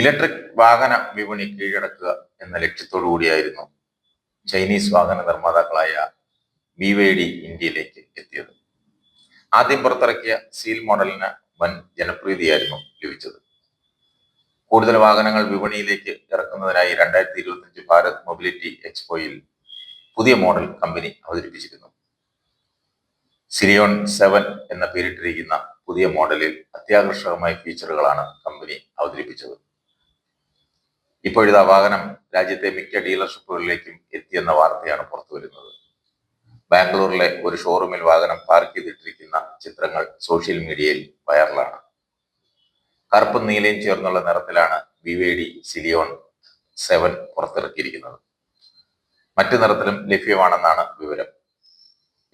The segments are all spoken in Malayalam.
ഇലക്ട്രിക് വാഹന വിപണി കീഴടക്കുക എന്ന ലക്ഷ്യത്തോടു കൂടിയായിരുന്നു ചൈനീസ് വാഹന നിർമ്മാതാക്കളായ ബി വൈ ഡി ഇന്ത്യയിലേക്ക് എത്തിയത്. ആദ്യം പുറത്തിറക്കിയ സീൽ മോഡലിന് വൻ ജനപ്രീതിയായിരുന്നു ലഭിച്ചത്. കൂടുതൽ വാഹനങ്ങൾ വിപണിയിലേക്ക് ഇറക്കുന്നതിനായി രണ്ടായിരത്തി ഇരുപത്തിയഞ്ച് ഭാരത് മൊബിലിറ്റി എക്സ്പോയിൽ പുതിയ മോഡൽ കമ്പനി അവതരിപ്പിച്ചിരുന്നു. സിറിയോൺ സെവൻ എന്ന പേരിട്ടിരിക്കുന്ന പുതിയ മോഡലിൽ അത്യാകർഷകമായ ഫീച്ചറുകളാണ് കമ്പനി അവതരിപ്പിച്ചത്. ഇപ്പോഴിതാ വാഹനം രാജ്യത്തെ മിക്ക ഡീലർഷിപ്പുകളിലേക്കും എത്തിയെന്ന വാർത്തയാണ് പുറത്തു വരുന്നത്. ബാംഗ്ലൂരിലെ ഒരു ഷോറൂമിൽ വാഹനം പാർക്ക് ചെയ്തിട്ടിരിക്കുന്ന ചിത്രങ്ങൾ സോഷ്യൽ മീഡിയയിൽ വൈറലാണ്. കറുപ്പും നീലയും ചേർന്നുള്ള നിറത്തിലാണ് B Y D Sealion seven പുറത്തിറക്കിയിരിക്കുന്നത്. മറ്റു നിറത്തിലും ലഭ്യമാണെന്നാണ് വിവരം.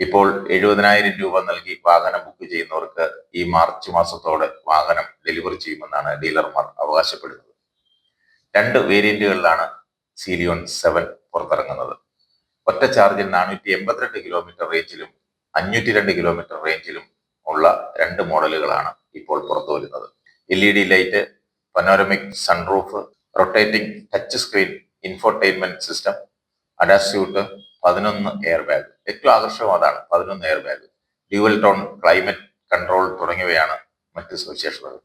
ഇപ്പോൾ എഴുപതിനായിരം രൂപ നൽകി വാഹനം ബുക്ക് ചെയ്യുന്നവർക്ക് ഈ മാർച്ച് മാസത്തോടെ വാഹനം ഡെലിവറി ചെയ്യുമെന്നാണ് ഡീലർമാർ അവകാശപ്പെടുന്നത്. രണ്ട് വേരിയന്റുകളിലാണ് സീലിയോൺ സെവൻ പുറത്തിറങ്ങുന്നത്. ഒറ്റ ചാർജിൽ നാനൂറ്റി എൺപത്തിരണ്ട് കിലോമീറ്റർ റേഞ്ചിലും അഞ്ഞൂറ്റി രണ്ട് കിലോമീറ്റർ റേഞ്ചിലും ഉള്ള രണ്ട് മോഡലുകളാണ് ഇപ്പോൾ പുറത്തു വരുന്നത്. L E D light panoramic sunroof rotating touch screen infotainment system ADAS suite പതിനൊന്ന് എയർ ബാഗ് ഏറ്റവും ആകർഷകം അതാണ് പതിനൊന്ന് air bag dual tone climate control തുടങ്ങിയവയാണ് മറ്റ് സവിശേഷതകൾ.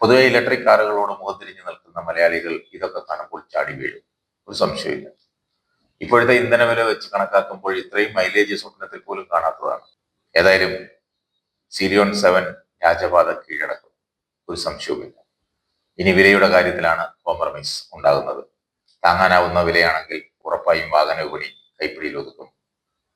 പൊതുവെ ഇലക്ട്രിക് കാറുകളോട് മുഖത്തിരിഞ്ഞു നിൽക്കുന്ന മലയാളികൾ ഇതൊക്കെ കാണുമ്പോൾ ചാടി വീഴും. ഒരു സംശയമില്ല ഇപ്പോഴത്തെ ഇന്ധന വില വെച്ച് കണക്കാക്കുമ്പോൾ ഇത്രയും മൈലേജ് സ്വപ്നത്തിൽ പോലും കാണാത്തതാണ്. ഏതായാലും സീരിയോൺ സെവൻ രാജപാത കീഴടക്കും. ഒരു സംശയവുമില്ല. ഇനി വിലയുടെ കാര്യത്തിലാണ് കോംപ്രമൈസ് ഉണ്ടാകുന്നത്. താങ്ങാനാവുന്ന വിലയാണെങ്കിൽ ഉറപ്പായും വാഹന വിപണി കൈപ്പിടിയിൽ ഒതുക്കും.